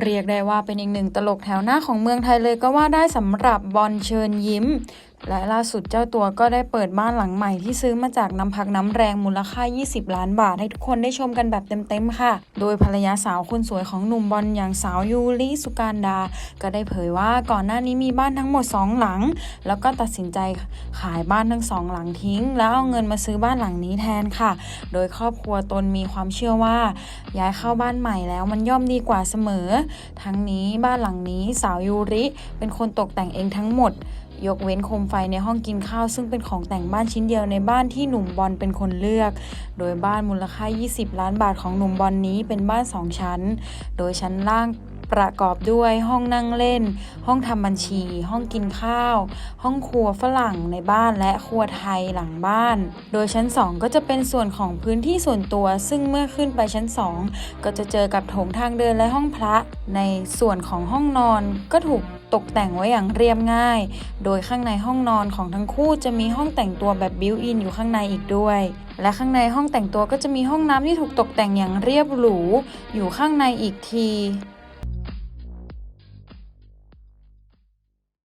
เรียกได้ว่าเป็นอีกหนึ่งตลกแถวหน้าของเมืองไทยเลยก็ว่าได้สำหรับบอลเชิญยิ้ม และล่าสุดเจ้าตัวก็ได้เปิดบ้านหลังใหม่ที่ซื้อมาจากน้ำพักน้ำแรงมูลค่า 20 ล้านบาท ให้ทุกคนได้ชมกันแบบเต็มๆค่ะ โดยภรรยาสาวคนสวยของหนุ่มบอลอย่างสาวยูริสุการดา ก็ได้เผยว่าก่อนหน้านี้มีบ้านทั้งหมด 2 หลัง แล้วก็ตัดสินใจขายบ้านทั้งสองหลังทิ้ง แล้วเอาเงินมาซื้อบ้านหลังนี้แทนค่ะ โดยครอบครัวตนมีความเชื่อว่า ย้ายเข้าบ้านใหม่แล้วมันย่อมดีกว่าเสมอ ทั้งนี้บ้านหลังนี้สาวยูริเป็นคนตกแต่งเองทั้งหมด ยกเว้นโคมไฟในห้องกินข้าว ซึ่งเป็นของแต่งบ้านชิ้นเดียวในบ้านที่หนุ่มบอลเป็นคนเลือก โดยบ้านมูลค่า 20 ล้านบาทของหนุ่มบอลนี้เป็นบ้าน 2 ชั้น โดยชั้นล่าง ประกอบด้วยห้องนั่งเล่น ห้องทำบัญชี ห้องกินข้าว ห้องครัวฝรั่งในบ้านและครัวไทยหลังบ้าน โดยชั้น 2 ก็จะเป็นส่วนของพื้นที่ส่วนตัว ซึ่งเมื่อขึ้นไปชั้น 2 ก็จะเจอกับโถงทางเดินและห้องพระ ในส่วนของห้องนอนก็ถูกตกแต่งไว้อย่างเรียบง่าย โดยข้างในห้องนอนของทั้งคู่จะมีห้องแต่งตัวแบบบิวอินอยู่ข้างในอีกด้วย และข้างในห้องแต่งตัวก็จะมีห้องน้ำที่ถูกตกแต่งอย่างเรียบหรู อยู่ข้างในอีกที